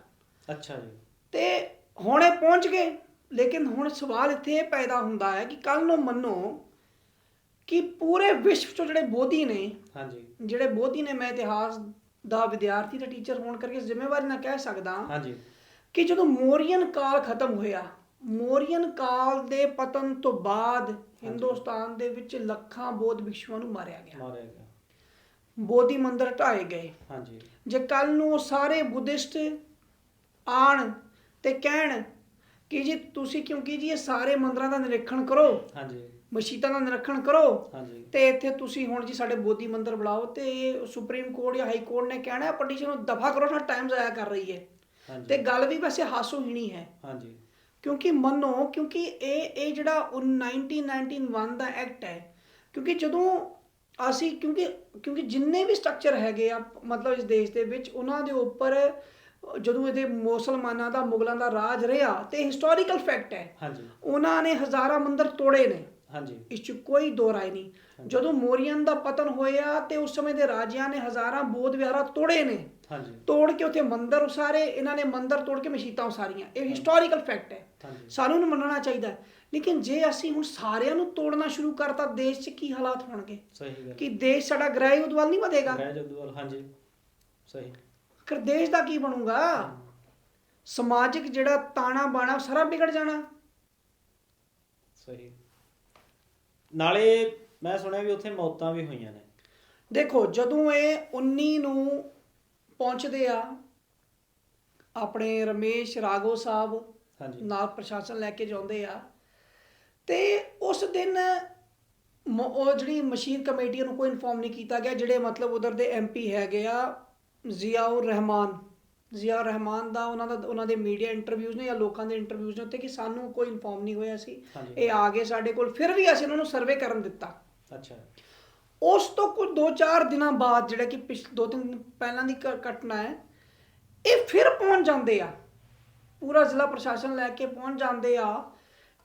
ਅੱਛਾ ਜੀ। ਤੇ ਹੁਣ ਇਹ ਪਹੁੰਚ ਗਏ। ਲੇਕਿਨ ਹੁਣ ਸਵਾਲ ਇੱਥੇ ਇਹ ਪੈਦਾ ਹੁੰਦਾ ਹੈ ਕਿ ਕੱਲ ਨੂੰ ਮੰਨੋ ਕਿ ਪੂਰੇ ਵਿਸ਼ਵ 'ਚੋਂ ਜਿਹੜੇ ਬੋਧੀ ਨੇ ਹਾਂਜੀ। ਜਿਹੜੇ ਬੋਧੀ ਨੇ ਮੈਂ ਇਤਿਹਾਸ ਦਾ ਵਿਦਿਆਰਥੀ ਤੇ ਟੀਚਰ ਹੋਣ ਕਰਕੇ ਜ਼ਿੰਮੇਵਾਰੀ ਨਾਲ ਕਹਿ ਸਕਦਾ ਹਾਂਜੀ। ਕਿ ਜਦੋਂ ਮੌਰੀਅਨ ਕਾਲ ਖਤਮ ਹੋਇਆ ਮੌਰੀਅਨ ਕਾਲ ਦੇ ਪਤਨ ਤੋਂ ਬਾਅਦ ਹਿੰਦੁਸਤਾਨ ਦੇ ਵਿੱਚ ਲੱਖਾਂ ਬੋਧ ਭਿਕਸ਼ੂਆਂ ਨੂੰ ਮਾਰਿਆ ਗਿਆ। ਮਾਰਿਆ ਗਿਆ। ਬੋਧੀ ਮੰਦਰ ਢਾਏ ਗਏ। ਹਾਂਜੀ। ਜੇ ਕੱਲ ਨੂੰ ਉਹ ਸਾਰੇ ਬੁੱਧਿਸਟ ਆਣ ਤੇ ਕਹਿਣ ਕਿ ਜੀ ਤੁਸੀਂ ਕਿਉਂਕਿ ਜੀ ਇਹ ਸਾਰੇ ਮੰਦਰਾਂ ਦਾ ਨਿਰੀਖਣ ਕਰੋ ਹਾਂਜੀ। ਮਸਜਿਦਾਂ ਦਾ ਨਿਰੀਖਣ ਕਰੋ ਹਾਂਜੀ। ਤੇ ਇੱਥੇ ਤੁਸੀਂ ਹੁਣ ਜੀ ਸਾਡੇ ਬੋਧੀ ਮੰਦਰ ਬਣਾਓ ਤੇ ਸੁਪਰੀਮ ਕੋਰਟ ਜਾਂ ਹਾਈ ਕੋਰਟ ਨੇ ਕਹਿਣਾ ਪਟੀਸ਼ਨ ਨੂੰ ਦਫਾ ਕਰੋ ਨਾ ਟਾਈਮ ਜ਼ਾਇਆ ਕਰ ਰਹੀ ਹੈ। ਤੇ ਗੱਲ ਵੀ ਵੈਸੇ ਹਾਸੋਹੀਣੀ ਹੈ। ਹਾਂਜੀ। ਕਿਉਂਕਿ ਮੰਨੋ ਕਿਉਂਕਿ ਇਹ ਇਹ ਜਿਹੜਾ ਉਨ- 1991 ਦਾ ਐਕਟ ਹੈ ਕਿਉਂਕਿ ਜਦੋਂ ਅਸੀਂ ਕਿਉਂਕਿ ਕਿਉਂਕਿ ਜਿੰਨੇ ਵੀ ਸਟਰਕਚਰ ਹੈਗੇ ਆ ਮਤਲਬ ਇਸ ਦੇਸ਼ ਦੇ ਵਿੱਚ ਉਹਨਾਂ ਦੇ ਉੱਪਰ ਜਦੋਂ ਇਹਦੇ ਮੁਸਲਮਾਨਾਂ ਦਾ ਮੁਗਲਾਂ ਦਾ ਰਾਜ ਰਿਹਾ ਤੇ ਹਿਸਟੋਰੀਕਲ ਫੈਕਟ ਹੈ। ਹਾਂਜੀ। ਉਹਨਾਂ ਨੇ ਹਜ਼ਾਰਾਂ ਮੰਦਰ ਤੋੜੇ ਨੇ। ਹਾਂਜੀ। ਇਸ 'ਚ ਕੋਈ ਦੋ ਰਾਏ ਨਹੀਂ। ਜਦੋਂ ਮੌਰੀਅਨ ਦਾ ਪਤਨ ਹੋਇਆ ਤੇ ਉਸ ਸਮੇਂ ਦੇ ਰਾਜਿਆਂ ਨੇ ਹਜ਼ਾਰਾਂ ਬੋਧ ਵਿਹਾਰਾ ਤੋੜੇ ਨੇ। ਹਾਂਜੀ। ਤੋੜ ਕੇ ਉੱਥੇ ਮੰਦਰ ਉਸਾਰੇ ਇਹਨਾਂ ਨੇ ਮੰਦਰ ਤੋੜ ਕੇ ਮਸਜਿਦਾਂ ਉਸਾਰੀਆਂ। ਇਹ ਹਿਸਟੋਰੀਕਲ ਫੈਕਟ ਹੈ। ਸਾਨੂੰ ਨੂੰ ਮੰਨਣਾ ਚਾਹੀਦਾ। ਲੇਕਿਨ ਜੇ ਅਸੀਂ ਹੁਣ ਸਾਰਿਆਂ ਨੂੰ ਤੋੜਨਾ ਸ਼ੁਰੂ ਕਰਤਾ ਦੇਸ਼ 'ਚ ਕੀ ਹਾਲਾਤ ਹੋਣਗੇ? ਸਹੀ ਗੱਲ ਕਿ ਦੇਸ਼ ਸਾਡਾ ਗ੍ਰਹਿ ਯੁੱਧ ਵੱਲ ਨਹੀਂ ਵਧੇਗਾ? ਗ੍ਰਹਿ ਜਗਦਵਾਲ ਹਾਂਜੀ। ਸਹੀ। ਫਿਰ ਦੇਸ਼ ਦਾ ਕੀ ਬਣੂਗਾ? ਸਮਾਜਿਕ ਜਿਹੜਾ ਤਾਣਾ ਬਾਣਾ ਸਾਰਾ ਵਿਗੜ ਜਾਣਾ। ਸਹੀ। ਨਾਲੇ ਮੈਂ ਸੁਣਿਆ ਵੀ ਉੱਥੇ ਮੌਤਾਂ ਵੀ ਹੋਈਆਂ ਨੇ। ਦੇਖੋ ਜਦੋਂ ਇਹ 19 ਨੂੰ ਪਹੁੰਚਦੇ ਆ ਆਪਣੇ ਰਮੇਸ਼ ਰਾਘੋ ਸਾਹਿਬ ਹਾਂਜੀ। ਨਾਲ ਪ੍ਰਸ਼ਾਸਨ ਲੈ ਕੇ ਜਾਂਦੇ ਆ। ਤੇ ਉਸ ਦਿਨ ਮ- ਉਹ ਜਿਹੜੀ ਮਸ਼ੀਨ ਕਮੇਟੀ ਨੂੰ ਕੋਈ ਇਨਫੋਰਮ ਨਹੀਂ ਕੀਤਾ ਗਿਆ ਜਿਹੜੇ ਮਤਲਬ ਉਧਰ ਦੇ ਐਮਪੀ ਹੈਗੇ ਆ ਜ਼ਿਆਉਰ ਰਹਿਮਾਨ। ਜ਼ਿਆਉਰ ਰਹਿਮਾਨ ਦਾ ਉਹਨਾਂ ਦਾ ਉਹਨਾਂ ਦੇ ਮੀਡੀਆ ਇੰਟਰਵਿਊਜ਼ ਨੇ ਜਾਂ ਲੋਕਾਂ ਦੇ ਇੰਟਰਵਿਊਜ਼ ਨੇ ਉੱਤੇ ਕਿ ਸਾਨੂੰ ਕੋਈ ਇਨਫੋਰਮ ਨਹੀਂ ਹੋਇਆ ਸੀ। ਹਾਂਜੀ। ਇਹ ਆ ਗਏ ਸਾਡੇ ਕੋਲ ਫਿਰ ਵੀ ਅਸੀਂ ਉਹਨਾਂ ਨੂੰ ਸਰਵੇ ਕਰਨ ਦਿੱਤਾ। ਅੱਛਾ। ਉਸ ਤੋਂ ਕੁਝ 2-4 ਦਿਨਾਂ ਬਾਅਦ ਜਿਹੜਾ ਕਿ ਪਿਛ ਦੋ ਤਿੰਨ ਦਿਨ ਪਹਿਲਾਂ ਦੀ ਘਟਨਾ ਹੈ ਇਹ ਫਿਰ ਪਹੁੰਚ ਜਾਂਦੇ ਆ। ਪੂਰਾ ਜ਼ਿਲ੍ਹਾ ਪ੍ਰਸ਼ਾਸਨ ਲੈ ਕੇ ਪਹੁੰਚ ਜਾਂਦੇ ਆ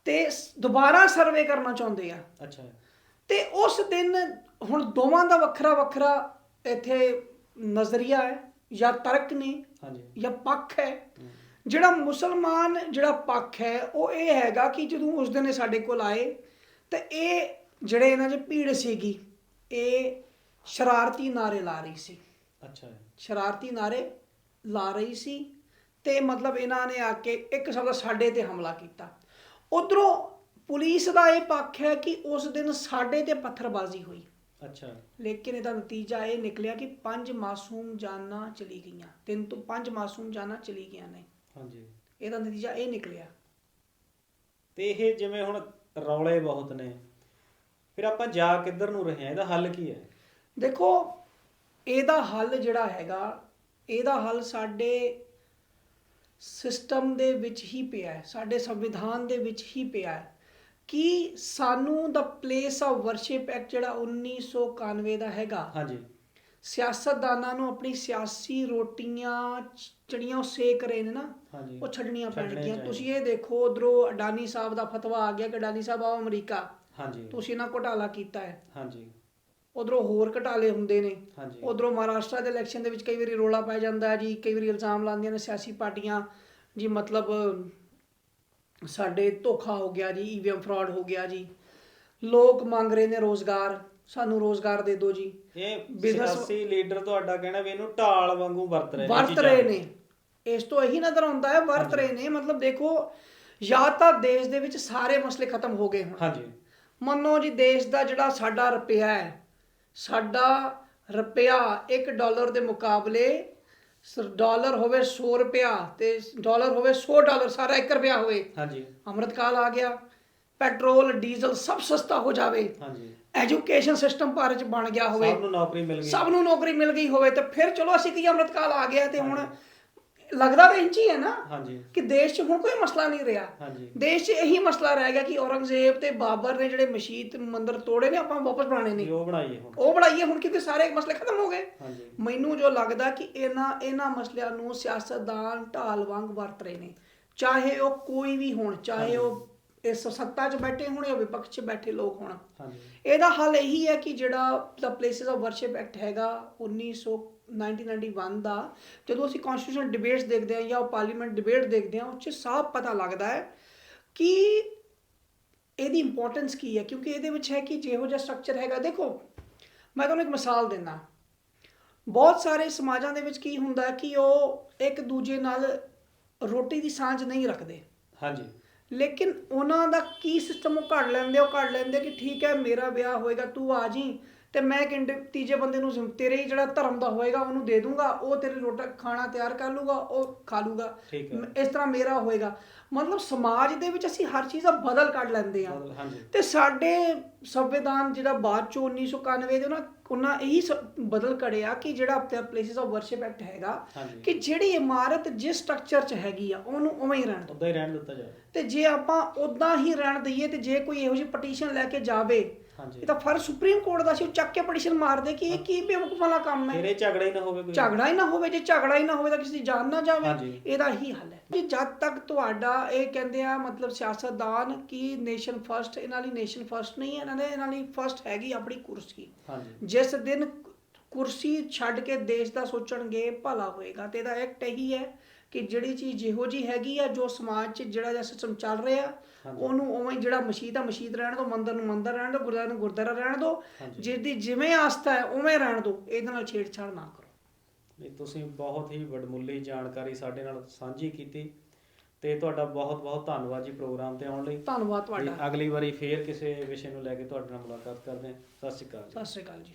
ਤੇ ਦੁਬਾਰਾ ਸਰਵੇ ਕਰਨਾ ਚਾਹੁੰਦੇ ਆ। ਅੱਛਾ। ਤੇ ਉਸ ਦਿਨ ਹੁਣ ਦੋਵਾਂ ਦਾ ਵੱਖਰਾ ਵੱਖਰਾ ਇੱਥੇ ਨਜ਼ਰੀਆ ਹੈ ਜਾਂ ਤਰਕ ਨੇ ਹਾਂਜੀ। ਜਾਂ ਪੱਖ ਹੈ। ਜਿਹੜਾ ਮੁਸਲਮਾਨ ਜਿਹੜਾ ਪੱਖ ਹੈ ਉਹ ਇਹ ਹੈਗਾ ਕਿ ਜਦੋਂ ਉਸ ਦਿਨ ਸਾਡੇ ਕੋਲ ਆਏ ਤੇ ਇਹ ਜਿਹੜੇ ਇਹਨਾਂ 'ਚ ਭੀੜ ਸੀਗੀ ਇਹ ਸ਼ਰਾਰਤੀ ਨਾਰੇ ਲਾ ਰਹੀ ਸੀ। ਅੱਛਾ ਸ਼ਰਾਰਤੀ ਨਾਰੇ ਲਾ ਰਹੀ ਸੀ ਤੇ ਮਤਲਬ ਇਹਨਾਂ ਨੇ ਆ ਕੇ ਇੱਕ ਸ਼ਬਦ ਸਾਡੇ ਤੇ ਹਮਲਾ ਕੀਤਾ। ਉਧਰੋਂ ਪੁਲਿਸ ਦਾ ਇਹ ਪੱਖ ਹੈ ਕਿ ਉਸ ਦਿਨ ਸਾਡੇ ਤੇ ਪੱਥਰਬਾਜ਼ੀ ਹੋਈ। ਅੱਛਾ। ਲੇਕਿਨ ਇਹਦਾ ਨਤੀਜਾ ਇਹ ਨਿਕਲਿਆ ਕਿ ਪੰਜ ਮਾਸੂਮ ਜਾਨਾਂ ਚਲੀ ਗਈਆਂ। ਤਿੰਨ ਤੋਂ ਪੰਜ ਮਾਸੂਮ ਜਾਨਾਂ ਚਲੀ ਗਈਆਂ ਨੇ। ਹਾਂਜੀ। ਇਹਦਾ ਨਤੀਜਾ ਇਹ ਨਿਕਲਿਆ। ਤੇ ਇਹ ਜਿਵੇਂ ਹੁਣ ਰੌਲੇ ਬਹੁਤ ਨੇ। ਫਿਰ ਆਪਾਂ ਜਾ ਕਿੱਧਰ ਨੂੰ ਰਹੇ ਹਾਂ? ਇਹਦਾ ਹੱਲ ਕੀ ਹੈ? ਦੇਖੋ ਇਹਦਾ ਹੱਲ ਜਿਹੜਾ ਹੈਗਾ ਇਹਦਾ ਹੱਲ ਸਾਡੇ ਸਿਸਟਮ ਦੇ ਵਿੱਚ ਹੀ ਪਿਆ ਹੈ ਸਾਡੇ ਸੰਵਿਧਾਨ ਦੇ ਵਿੱਚ ਹੀ ਪਿਆ ਹੈ ਕਿ ਸਾਨੂੰ the place of worship act ਜਿਹੜਾ 1991 ਦਾ ਹੈਗਾ ਹਾਂਜੀ। ਸਿਆਸਤਦਾਨਾਂ ਨੂੰ ਆਪਣੀ ਸਿਆਸੀ ਰੋਟੀਆਂ ਜਿਹੜੀਆਂ ਉਹ ਸੇਕ ਰਹੇ ਨੇ ਨਾ ਉਹ ਛੱਡਣੀਆਂ ਪੈਣਗੀਆਂ। ਤੁਸੀਂ ਇਹ ਦੇਖੋ ਉਧਰੋਂ ਅਡਾਨੀ ਸਾਹਿਬ ਦਾ ਫਤਵਾ ਆ ਗਿਆ ਕਿ ਅਡਾਨੀ ਸਾਹਿਬ ਆਓ ਅਮਰੀਕਾ। ਹਾਂਜੀ। ਤੁਸੀਂ ਇਹਨਾਂ ਘੋਟਾਲਾ ਕੀਤਾ ਹੈ। ਹਾਂਜੀ। ਉਧਰੋਂ ਹੋਰ ਘਟਾਲੇ ਹੁੰਦੇ ਨੇ। ਹਾਂਜੀ। ਉਧਰੋਂ ਮਹਾਰਾਸ਼ਟਰ ਦੇ ਇਲੈਕਸ਼ਨ ਦੇ ਵਿੱਚ ਕਈ ਵਾਰੀ ਰੋਲਾ ਪੈ ਜਾਂਦਾ ਹੈ ਜੀ ਕਈ ਵਾਰੀ ਇਲਜ਼ਾਮ ਲਾਉਂਦੀਆਂ ਨੇ ਸਿਆਸੀ ਪਾਰਟੀਆਂ। ਜੀ ਮਤਲਬ ਸਾਡੇ ਧੋਖਾ ਹੋ ਗਿਆ ਜੀ ਈਵੀਐਮ ਫਰਾਡ ਹੋ ਗਿਆ ਜੀ। ਲੋਕ ਮੰਗ ਰਹੇ ਨੇ ਰੋਜ਼ਗਾਰ ਸਾਨੂੰ ਰੋਜ਼ਗਾਰ ਦੇ ਦਿਓ ਜੀ। ਇਹ ਸਿਆਸੀ ਲੀਡਰ ਤੁਹਾਡਾ ਕਹਿਣਾ ਵੀ ਇਹਨੂੰ ਢਾਲ ਵਾਂਗੂ ਵਰਤ ਰਹੇ ਨੇ ਵਰਤ ਰਹੇ ਨੂੰ। ਨੇ। ਇਸ ਤੋਂ ਇਹੀ ਨਜ਼ਰ ਆਉਂਦਾ ਹੈ ਵਰਤ ਰਹੇ ਨੇ। ਮਤਲਬ ਦੇਖੋ ਜਾਂ ਤਾਂ ਦੇਸ਼ ਦੇ ਵਿੱਚ ਸਾਰੇ ਮਸਲੇ ਖਤਮ ਹੋ ਗਏ ਹੁਣ। ਹਾਂਜੀ। ਮੰਨੋ ਜੀ ਦੇਸ਼ ਦਾ ਜਿਹੜਾ ਸਾਡਾ ਰੁਪਿਆ ਹੈ ਸਾਡਾ ਰੁਪਿਆ 1 ਡਾਲਰ ਦੇ ਮੁਕਾਬਲੇ ਡਾਲਰ ਹੋਵੇ 100 ਰੁਪਿਆ ਤੇ ਡਾਲਰ ਹੋਵੇ 100 ਡਾਲਰ ਸਾਰਾ 1 ਰੁਪਿਆ ਹੋਵੇ। ਹਾਂਜੀ। ਅੰਮ੍ਰਿਤਕਾਲ ਆ ਗਿਆ ਪੈਟਰੋਲ ਡੀਜ਼ਲ ਸਭ ਸਸਤਾ ਹੋ ਜਾਵੇ। ਹਾਂਜੀ। ਐਜੂਕੇਸ਼ਨ ਸਿਸਟਮ ਭਾਰਤ ਚ ਬਣ ਗਿਆ ਹੋਵੇ। ਸਭ ਨੂੰ ਨੌਕਰੀ ਮਿਲ ਗਈ। ਸਭ ਨੂੰ ਨੌਕਰੀ ਮਿਲ ਗਈ ਹੋਵੇ ਤੇ ਫਿਰ ਚਲੋ ਅਸੀਂ ਕੀ ਅੰਮ੍ਰਿਤਕਾਲ ਆ ਗਿਆ ਤੇ ਹੁਣ ਲੱਗਦਾ ਤਾਂ ਇੰਝ ਹੀ ਹੈ ਨਾ ਹਾਂਜੀ। ਕਿ ਦੇਸ਼ 'ਚ ਹੁਣ ਕੋਈ ਮਸਲਾ ਨਹੀਂ ਰਿਹਾ। ਹਾਂਜੀ। ਦੇਸ਼ 'ਚ ਇਹੀ ਮਸਲਾ ਰਹਿ ਗਿਆ ਕਿ ਔਰੰਗਜ਼ੇਬ ਤੇ ਬਾਬਰ ਨੇ ਜਿਹੜੇ ਮਸਜਿਦ ਮੰਦਿਰ ਤੋੜੇ ਨੇ ਆਪਾਂ ਵਾਪਸ ਬਣਾਉਣੇ ਵੀ ਨੇ ਉਹ ਬਣਾਈਏ ਹੁਣ। ਉਹ ਬਣਾਈਏ ਹੁਣ ਕਿਉਂਕਿ ਸਾਰੇ ਮਸਲੇ ਖਤਮ ਹੋ ਗਏ। ਹਾਂਜੀ। ਮੈਨੂੰ ਜੋ ਲੱਗਦਾ ਕਿ ਇਹਨਾਂ ਇਹਨਾਂ ਮਸਲਿਆਂ ਨੂੰ ਸਿਆਸਤਦਾਨ ਢਾਲ ਵਾਂਗ ਵਰਤ ਰਹੇ ਨੇ। ਚਾਹੇ ਉਹ ਕੋਈ ਵੀ ਹੋਣ ਚਾਹੇ ਉਹ ਇਸ ਸੱਤਾ 'ਚ ਬੈਠੇ ਹੋਣ ਜਾਂ ਵਿਪਕਸ਼ 'ਚ ਬੈਠੇ ਲੋਕ ਹੋਣ। ਹਾਂਜੀ। ਇਹਦਾ ਹੱਲ ਇਹੀ ਹੈ ਕਿ ਜਿਹੜਾ the places of worship act ਹੈਗਾ 1900 1991 ਦਾ ਜਦੋਂ ਅਸੀਂ ਕਨਸਟੀਟਿਊਸ਼ਨ ਡਿਬੇਟਸ ਦੇਖਦੇ ਹਾਂ ਜਾਂ ਉਹ ਪਾਰਲੀਮੈਂਟ ਡਿਬੇਟ ਦੇਖਦੇ ਹਾਂ ਉਹ 'ਚ ਸਾਫ਼ ਪਤਾ ਲੱਗਦਾ ਹੈ ਕਿ ਇਹਦੀ ਇੰਪੋਰਟੈਂਸ ਕੀ ਹੈ ਕਿਉਂਕਿ ਇਹਦੇ ਵਿੱਚ ਹੈ ਕਿ ਜਿਹੋ ਜਿਹਾ ਸਟਰਕਚਰ ਹੈਗਾ ਦੇਖੋ ਮੈਂ ਤੁਹਾਨੂੰ ਇੱਕ ਮਿਸਾਲ ਦਿੰਦਾ। ਬਹੁਤ ਸਾਰੇ ਸਮਾਜਾਂ ਦੇ ਵਿੱਚ ਕੀ ਹੁੰਦਾ ਕਿ ਉਹ ਇੱਕ ਦੂਜੇ ਨਾਲ ਰੋਟੀ ਦੀ ਸਾਂਝ ਨਹੀਂ ਰੱਖਦੇ। ਹਾਂਜੀ। ਲੇਕਿਨ ਉਹਨਾਂ ਦਾ ਕੀ ਸਿਸਟਮ ਉਹ ਘੜ ਲੈਂਦੇ ਉਹ ਘੜ ਲੈਂਦੇ ਕਿ ਠੀਕ ਹੈ ਮੇਰਾ ਵਿਆਹ ਹੋਏਗਾ ਤੂੰ ਆ ਜੀ ਤੇ ਮੈਂ ਇੱਕ ਇੰਡ- ਤੀਜੇ ਬੰਦੇ ਨੂੰ ਜ਼ਿੰਮ- ਤੇਰੇ ਹੀ ਜਿਹੜਾ ਧਰਮ ਦਾ ਹੋਏਗਾ ਉਹਨੂੰ ਦੇ ਦੂੰਗਾ ਉਹ ਤੇਰੇ ਰੋਟਾ ਖਾਣਾ ਤਿਆਰ ਕਰ ਲੂਗਾ ਉਹ ਖਾ ਲੂਗਾ। ਠੀਕ ਹੈ। ਮ- ਇਸ ਤਰ੍ਹਾਂ ਮੇਰਾ ਹੋਏਗਾ। ਮਤਲਬ ਸਮਾਜ ਦੇ ਵਿੱਚ ਅਸੀਂ ਹਰ ਚੀਜ਼ ਦਾ ਬਦਲ ਕੱਢ ਲੈਂਦੇ ਹਾਂਜੀ। ਤੇ ਸਾਡੇ ਸੰਵਿਧਾਨ ਜਿਹੜਾ ਬਾਅਦ ਚੋਂ 1991 ਦੇ ਉਹਨਾਂ ਉਹਨਾਂ ਇਹੀ ਸ- ਬਦਲ ਕੜਿਆ ਕਿ ਜਿਹੜਾ ਪਲੇਸਿਸ ਆਫ ਵਰਸ਼ਿਪ ਐਕਟ ਹੈਗਾ ਹਾਂਜੀ। ਕਿ ਜਿਹੜੀ ਇਮਾਰਤ ਜਿਸ ਸਟਰਕਚਰ 'ਚ ਹੈਗੀ ਆ ਉਹਨੂੰ ਉਵੇਂ ਹੀ ਰਹਿਣ ਦਿਓ। ਉਦਾਂ ਹੀ ਰਹਿਣ ਦਿੱਤਾ ਜਾਵੇ। ਤੇ ਜੇ ਆਪਾਂ ਉਦਾਂ ਹੀ ਰਹਿਣ ਦਈਏ ਤੇ ਜੇ ਕੋਈ ਇਹੋ ਜਿਹੀ ਪਟੀਸ਼ਨ ਲੈ ਕੇ ਜਾਵੇ ਹਾਂਜੀ। ਇਹ ਤਾਂ ਫਰ ਸੁਪਰੀਮ ਕੋਰਟ ਦਾ ਸੀ ਉਹ ਚੱਕ ਕੇ ਪਟੀਸ਼ਨ ਮਾਰ ਦੇ ਕਿ ਇਹ ਕੀ ਬੇਵਕੂਫ ਵਾਲਾ ਕੰਮ ਹੈ? ਤੇਰੇ ਝਗੜਾ ਹੀ ਨਾ ਹੋਵੇ ਕੋਈ। ਝਗੜਾ ਹੀ ਨਾ ਹੋਵੇ ਜੇ ਝਗੜਾ ਹੀ ਨਾ ਹੋਵੇ ਤਾਂ ਕਿਸੇ ਦੀ ਜਾਨ ਨਾ ਜਾਵੇ। ਇਹਦਾ ਹੀ ਹੱਲ ਹੈ। ਜੀ ਜਦ ਤੱਕ ਤੁਹਾਡਾ ਇਹ ਕਹਿੰਦੇ ਆ ਮਤਲਬ ਸਿਆਸਤਦਾਨ ਕੀ ਨੇਸ਼ਨ ਫਰਸਟ ਇਹਨਾਂ ਲਈ ਨੇਸ਼ਨ ਫਰਸਟ ਨਹੀਂ ਹੈ ਇਹਨਾਂ ਦੇ ਇਹਨਾਂ ਲਈ ਫਰਸਟ ਹੈਗੀ ਆਪਣੀ ਕੁਰਸੀ। ਜਿਸ ਦਿਨ ਕੁਰਸੀ ਛੱਡ ਕੇ ਦੇਸ਼ ਦਾ ਸੋਚਣਗੇ ਭਲਾ ਹੋਏਗਾ। ਤੇ ਇਹਦਾ ਐਕਟ ਇਹੀ ਹੈ ਕਿ ਜਿਹੜੀ ਚੀਜ਼ ਜਿਹੋ ਜੀ ਹੈਗੀ ਆ ਜੋ ਸਮਾਜ 'ਚ ਜਿਹੜਾ ਜਿਹਾ ਸਿਸਟਮ ਚੱਲ ਰਿਹਾ। ਉਹਨੂੰ ਉਵੇਂ ਜਿਹੜਾ ਮਸਜਿਦ ਆ ਮਸਜਿਦ ਰਹਿਣ ਦਿਓ ਮੰਦਰ ਨੂੰ ਮੰਦਰ ਰਹਿਣ ਦਿਓ ਗੁਰਦੁਆਰਾ ਨੂੰ ਗੁਰਦੁਆਰਾ ਰਹਿਣ ਦੀ ਜਿਵੇਂ ਆਸਥਾ ਹੈ ਉਵੇਂ ਰਹਿਣ ਦਿਓ ਇਹਦੇ ਨਾਲ ਛੇੜਛਾੜ ਨਾ ਕਰੋ। ਇਹ ਤੁਸੀਂ ਬਹੁਤ ਹੀ ਵਡਮੁੱਲੀ ਜਾਣਕਾਰੀ ਸਾਡੇ ਨਾਲ ਸਾਂਝੀ ਕੀਤੀ ਤੇ ਤੁਹਾਡਾ ਬਹੁਤ ਬਹੁਤ ਧੰਨਵਾਦ ਜੀ ਪ੍ਰੋਗਰਾਮ ਤੇ ਆਉਣ ਲਈ। ਧੰਨਵਾਦ ਤੁਹਾਡਾ। ਅਗਲੀ ਵਾਰੀ ਫੇਰ ਕਿਸੇ ਵਿਸ਼ੇ ਨੂੰ ਲੈ ਕੇ ਤੁਹਾਡੇ ਨਾਲ ਮੁਲਾਕਾਤ ਕਰਦੇ ਹਾਂ। ਸਤਿ ਸ਼੍ਰੀ ਅਕਾਲ ਸਤਿ ਸ਼੍ਰੀ ਅਕਾਲ ਜੀ।